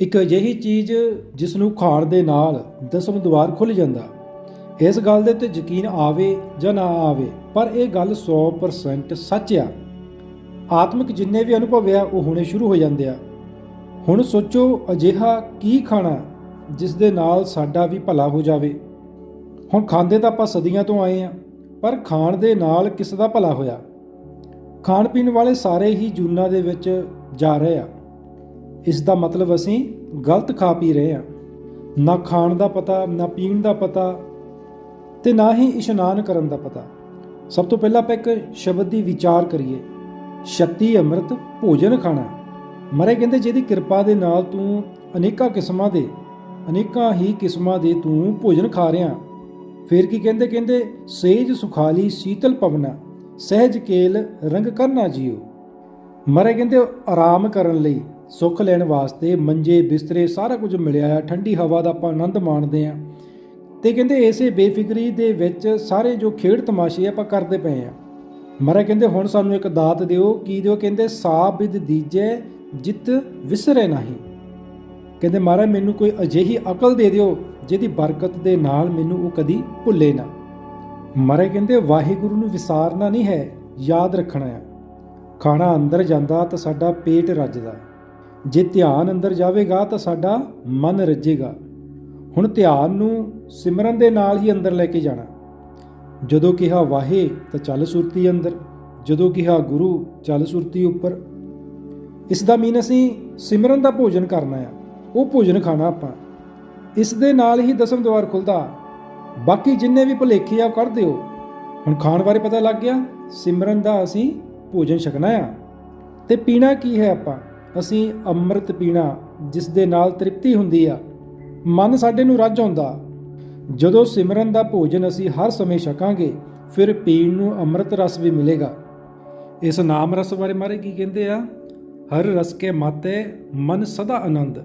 ਇੱਕ ਅਜਿਹੀ ਚੀਜ਼ ਜਿਸ ਨੂੰ ਖਾਣ ਦੇ ਨਾਲ ਦਸਮ ਦੁਆਰ ਖੁੱਲ ਜਾਂਦਾ। ਇਸ ਗੱਲ ਦੇ ਤੇ ਯਕੀਨ ਆਵੇ ਜਾਂ ਨਾ ਆਵੇ, ਪਰ ਇਹ ਗੱਲ 100% ਸੱਚ ਆ। ਆਤਮਿਕ ਜਿੰਨੇ ਵੀ ਅਨੁਭਵ ਆ, ਉਹ ਹੋਣੇ ਸ਼ੁਰੂ ਹੋ ਜਾਂਦੇ ਆ। ਹੁਣ ਸੋਚੋ ਅਜਿਹਾ ਕੀ ਖਾਣਾ ਜਿਸ ਦੇ ਨਾਲ ਸਾਡਾ ਵੀ ਭਲਾ ਹੋ ਜਾਵੇ। ਹੁਣ ਖਾਂਦੇ ਤਾਂ ਆਪਾਂ ਸਦੀਆਂ ਤੋਂ ਆਏ ਆ, ਪਰ ਖਾਣ ਦੇ ਨਾਲ ਕਿਸ ਦਾ ਭਲਾ ਹੋਇਆ? ਖਾਣ ਪੀਣ ਵਾਲੇ ਸਾਰੇ ਹੀ ਜੂਨਾਂ ਦੇ ਵਿੱਚ ਜਾ ਰਹੇ ਆ। ਇਸ ਦਾ ਮਤਲਬ ਅਸੀਂ ਗਲਤ ਖਾ ਪੀ ਰਹੇ ਹਾਂ। ਨਾ ਖਾਣ ਦਾ ਪਤਾ, ਨਾ ਪੀਣ ਦਾ ਪਤਾ ਤੇ ਨਾ ਹੀ ਇਸ਼ਨਾਨ ਕਰਨ ਦਾ ਪਤਾ। ਸਭ ਤੋਂ ਪਹਿਲਾਂ ਆਪਾਂ ਇੱਕ ਸ਼ਬਦ ਦੀ ਵਿਚਾਰ ਕਰੀਏ। ਸ਼ਕਤੀ, ਅੰਮ੍ਰਿਤ, ਭੋਜਨ ਖਾਣਾ। ਮਰੇ ਕਹਿੰਦੇ, ਜਿਹਦੀ ਕਿਰਪਾ ਦੇ ਨਾਲ ਤੂੰ ਅਨੇਕਾਂ ਕਿਸਮਾਂ ਦੇ, ਅਨੇਕਾਂ ਹੀ ਕਿਸਮਾਂ ਦੇ ਤੂੰ ਭੋਜਨ ਖਾ ਰਿਹਾ ਫਿਰ ਕੀ ਕਹਿੰਦੇ? ਕਹਿੰਦੇ, ਸੇਜ ਸੁਖਾਲੀ ਸੀਤਲ ਪਵਨਾ, ਸਹਿਜ ਕੇਲ ਰੰਗ ਕਰਨਾ ਜੀਓ। ਮਰੇ ਕਹਿੰਦੇ, ਆਰਾਮ ਕਰਨ ਲਈ ਸੁੱਖ ਲੈਣ ਵਾਸਤੇ ਮੰਜੇ, ਬਿਸਤਰੇ, ਸਾਰਾ ਕੁਝ ਮਿਲਿਆ ਆ। ਠੰਡੀ ਹਵਾ ਦਾ ਆਪਾਂ ਆਨੰਦ ਮਾਣਦੇ ਆ। ਤੇ ਕਹਿੰਦੇ ਇਸੇ ਬੇਫਿਕਰੀ ਦੇ ਵਿੱਚ ਸਾਰੇ ਜੋ ਖੇਡ ਤਮਾਸ਼ੇ ਆਪਾਂ ਕਰਦੇ ਪਏ ਆ। ਮਰੇ ਕਹਿੰਦੇ, ਹੁਣ ਸਾਨੂੰ ਇੱਕ ਦਾਤ ਦਿਓ। ਕੀ ਦਿਓ? ਕਹਿੰਦੇ, ਸਾਬ ਬਿਦ ਦੀਜੈ, ਜਿਤ ਵਿਸਰੇ ਨਹੀਂ। ਕਹਿੰਦੇ, ਮਹਾਰਾਜ, ਮੈਨੂੰ ਕੋਈ ਅਜਿਹੀ ਅਕਲ ਦੇ ਦਿਓ, ਜਿਹਦੀ ਬਰਕਤ ਦੇ ਨਾਲ ਮੈਨੂੰ ਉਹ ਕਦੀ ਭੁੱਲੇ ਨਾ। ਮਹਾਰਾਜ ਕਹਿੰਦੇ, ਵਾਹਿਗੁਰੂ ਨੂੰ ਵਿਸਾਰਨਾ ਨਹੀਂ ਹੈ, ਯਾਦ ਰੱਖਣਾ ਹੈ ਖਾਣਾ ਅੰਦਰ ਜਾਂਦਾ ਤਾਂ ਸਾਡਾ ਪੇਟ ਰੱਜਦਾ। ਜੇ ਧਿਆਨ ਅੰਦਰ ਜਾਵੇਗਾ ਤਾਂ ਸਾਡਾ ਮਨ ਰੱਜੇਗਾ। ਹੁਣ ਧਿਆਨ ਨੂੰ ਸਿਮਰਨ ਦੇ ਨਾਲ ਹੀ ਅੰਦਰ ਲੈ ਕੇ ਜਾਣਾ। ਜਦੋਂ ਕਿਹਾ, ਵਾਹੇ, ਤਾਂ ਚੱਲ ਸੁਰਤੀ ਅੰਦਰ। ਜਦੋਂ ਕਿਹਾ, ਗੁਰੂ, ਚੱਲ ਸੁਰਤੀ ਉੱਪਰ। ਇਸ ਦਾ ਮੀਨ ਅਸੀਂ ਸਿਮਰਨ ਦਾ ਭੋਜਨ ਕਰਨਾ ਆ। ਉਹ ਭੋਜਨ ਖਾਣਾ ਆਪਾਂ। ਇਸ ਦੇ ਨਾਲ ਹੀ ਦਸਮ ਦਵਾਰ ਖੁੱਲਦਾ। ਬਾਕੀ ਜਿੰਨੇ ਵੀ ਭੁਲੇਖੇ ਆ ਉਹ ਕੱਢ ਦਿਓ। ਹੁਣ ਖਾਣ ਬਾਰੇ ਪਤਾ ਲੱਗ ਗਿਆ। ਸਿਮਰਨ ਦਾ ਅਸੀਂ ਭੋਜਨ ਛਕਣਾ ਆ। ਤੇ ਪੀਣਾ ਕੀ ਹੈ ਆਪਾਂ? ਅਸੀਂ ਅੰਮ੍ਰਿਤ ਪੀਣਾ ਜਿਸ ਦੇ ਨਾਲ ਤ੍ਰਿਪਤੀ ਹੁੰਦੀ ਆ, ਮਨ ਸਾਡੇ ਨੂੰ ਰੱਜ ਆਉਂਦਾ। ਜਦੋਂ ਸਿਮਰਨ ਦਾ ਭੋਜਨ ਅਸੀਂ ਹਰ ਸਮੇਂ ਛਕਾਂਗੇ, ਫਿਰ ਪੀਣ ਨੂੰ ਅੰਮ੍ਰਿਤ ਰਸ ਵੀ ਮਿਲੇਗਾ। ਇਸ ਨਾਮ ਰਸ ਬਾਰੇ ਮਾਰੇ ਕੀ ਕਹਿੰਦੇ ਆ? ਹਰ ਰਸ ਕੇ ਮਾਤੇ ਮਨ ਸਦਾ ਆਨੰਦ।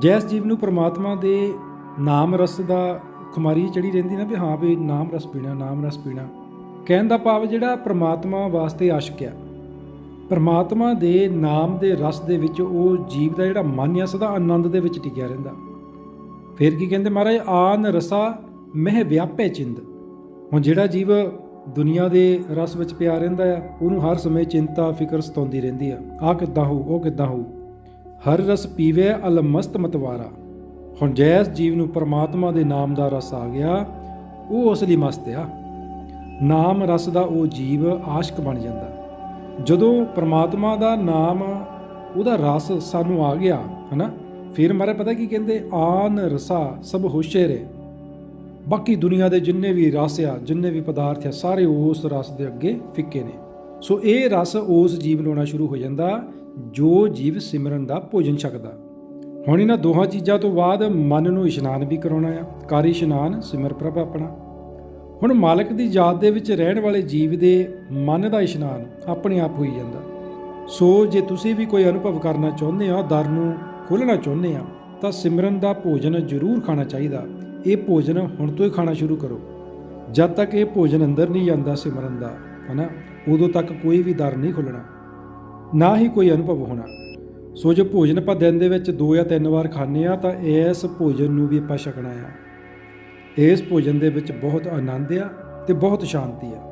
ਜੈਸ ਜੀਵ ਨੂੰ ਪ੍ਰਮਾਤਮਾ ਦੇ ਨਾਮ ਰਸ ਦਾ ਖੁਮਾਰੀ ਚੜੀ ਰਹਿੰਦੀ ਨਾ ਵੀ ਹਾਂ ਵੀ ਨਾਮ ਰਸ ਪੀਣਾ, ਨਾਮ ਰਸ ਪੀਣਾ। ਕਹਿਣ ਦਾ ਭਾਵ ਜਿਹੜਾ ਪ੍ਰਮਾਤਮਾ ਵਾਸਤੇ ਆਸ਼ਿਕ ਆ। ਪਰਮਾਤਮਾ ਦੇ ਨਾਮ ਦੇ ਰਸ ਦੇ ਵਿੱਚ ਉਹ ਜੀਵ ਦਾ ਜਿਹੜਾ ਮਨ ਆ, ਸਦਾ ਆਨੰਦ ਦੇ ਵਿੱਚ ਟਿਕਿਆ ਰਹਿੰਦਾ। ਫਿਰ ਕੀ ਕਹਿੰਦੇ ਮਹਾਰਾਜ? ਆਨ ਰਸਾ ਮਹਿ ਵਿਆਪੇ ਚਿੰਦ। ਹੁਣ ਜਿਹੜਾ ਜੀਵ ਦੁਨੀਆ ਦੇ ਰਸ ਵਿੱਚ ਪਿਆ ਰਹਿੰਦਾ ਆ, ਉਹਨੂੰ ਹਰ ਸਮੇਂ ਚਿੰਤਾ, ਫਿਕਰ, ਸਤਾਉਂਦੀ ਰਹਿੰਦੀ ਆ। ਆ ਕਿੱਦਾਂ ਹੋਊ, ਉਹ ਕਿੱਦਾਂ ਹੋ ਹਰ ਰਸ ਪੀਵੇ ਅਲਮਸਤ ਮਤਵਾਰਾ। ਹੁਣ ਜੈਸ ਜੀਵ ਨੂੰ ਪਰਮਾਤਮਾ ਦੇ ਨਾਮ ਦਾ ਰਸ ਆ ਗਿਆ, ਉਹ ਉਸ ਲਈ ਮਸਤ ਆ। ਨਾਮ ਰਸ ਦਾ ਉਹ ਜੀਵ ਆਸ਼ਕ ਬਣ ਜਾਂਦਾ। ਜਦੋਂ ਪਰਮਾਤਮਾ ਦਾ ਨਾਮ, ਉਹਦਾ ਰਸ ਸਾਨੂੰ ਆ ਗਿਆ, ਹਨਾ? ਫਿਰ ਮਾਰੇ ਪਤਾ ਕੀ ਕਹਿੰਦੇ? ਆਨ ਰਸਾ, ਸਭ ਹੋਸ਼ੇ ਬਾਕੀ ਦੁਨੀਆ ਦੇ ਜਿੰਨੇ ਵੀ ਰਸ ਆ, ਜਿੰਨੇ ਵੀ ਪਦਾਰਥ ਆ, ਸਾਰੇ ਉਸ ਰਸ ਦੇ ਅੱਗੇ ਫਿੱਕੇ ਨੇ। ਸੋ ਇਹ ਰਸ ਉਸ ਜੀਵ ਨੂੰ ਆਉਣਾ ਸ਼ੁਰੂ ਹੋ ਜਾਂਦਾ, ਜੋ ਜੀਵ ਸਿਮਰਨ ਦਾ ਭੋਜਨ ਛਕਦਾ। ਹੁਣ ਇਹਨਾਂ ਦੋਹਾਂ ਚੀਜ਼ਾਂ ਤੋਂ ਬਾਅਦ ਮਨ ਨੂੰ ਇਸ਼ਨਾਨ ਵੀ ਕਰਾਉਣਾ ਆ ਕਾਰੀ ਇਸ਼ਨਾਨ, ਸਿਮਰ ਪ੍ਰਭ ਆਪਣਾ। ਹੁਣ ਮਾਲਕ ਦੀ ਯਾਦ ਦੇ ਵਿੱਚ ਰਹਿਣ ਵਾਲੇ ਜੀਵ ਦੇ ਮਨ ਦਾ ਇਸ਼ਨਾਨ ਆਪਣੇ ਆਪ ਹੋਈ ਜਾਂਦਾ। ਸੋ ਜੇ ਤੁਸੀਂ ਵੀ ਕੋਈ ਅਨੁਭਵ ਕਰਨਾ ਚਾਹੁੰਦੇ ਹੋ ਦਰ ਨੂੰ ਖੋਲਣਾ ਚਾਹੁੰਦੇ ਆ, ਤਾਂ ਸਿਮਰਨ ਦਾ ਭੋਜਨ ਜ਼ਰੂਰ ਖਾਣਾ ਚਾਹੀਦਾ। ਇਹ ਭੋਜਨ ਹੁਣ ਤੋਂ ਹੀ ਖਾਣਾ ਸ਼ੁਰੂ ਕਰੋ। ਜਦ ਤੱਕ ਇਹ ਭੋਜਨ ਅੰਦਰ ਨਹੀਂ ਜਾਂਦਾ ਸਿਮਰਨ ਦਾ, ਹਨਾ, ਉਦੋਂ ਤੱਕ ਕੋਈ ਵੀ ਦਰ ਨਹੀਂ ਖੁੱਲਣਾ ਨਾ ਹੀ ਕੋਈ ਅਨੁਭਵ ਹੋਣਾ। ਸੋ ਜੋ ਭੋਜਨ ਆਪਾਂ ਦਿਨ ਦੇ ਵਿੱਚ ਦੋ ਜਾਂ ਤਿੰਨ ਵਾਰ ਖਾਂਦੇ ਆ, ਤਾਂ ਇਸ ਭੋਜਨ ਨੂੰ ਵੀ ਆਪਾਂ ਛਕਣਾ ਆ। ਇਸ ਭੋਜਨ ਦੇ ਵਿੱਚ ਬਹੁਤ ਆਨੰਦ ਆ ਤੇ ਬਹੁਤ ਸ਼ਾਂਤੀ ਆ।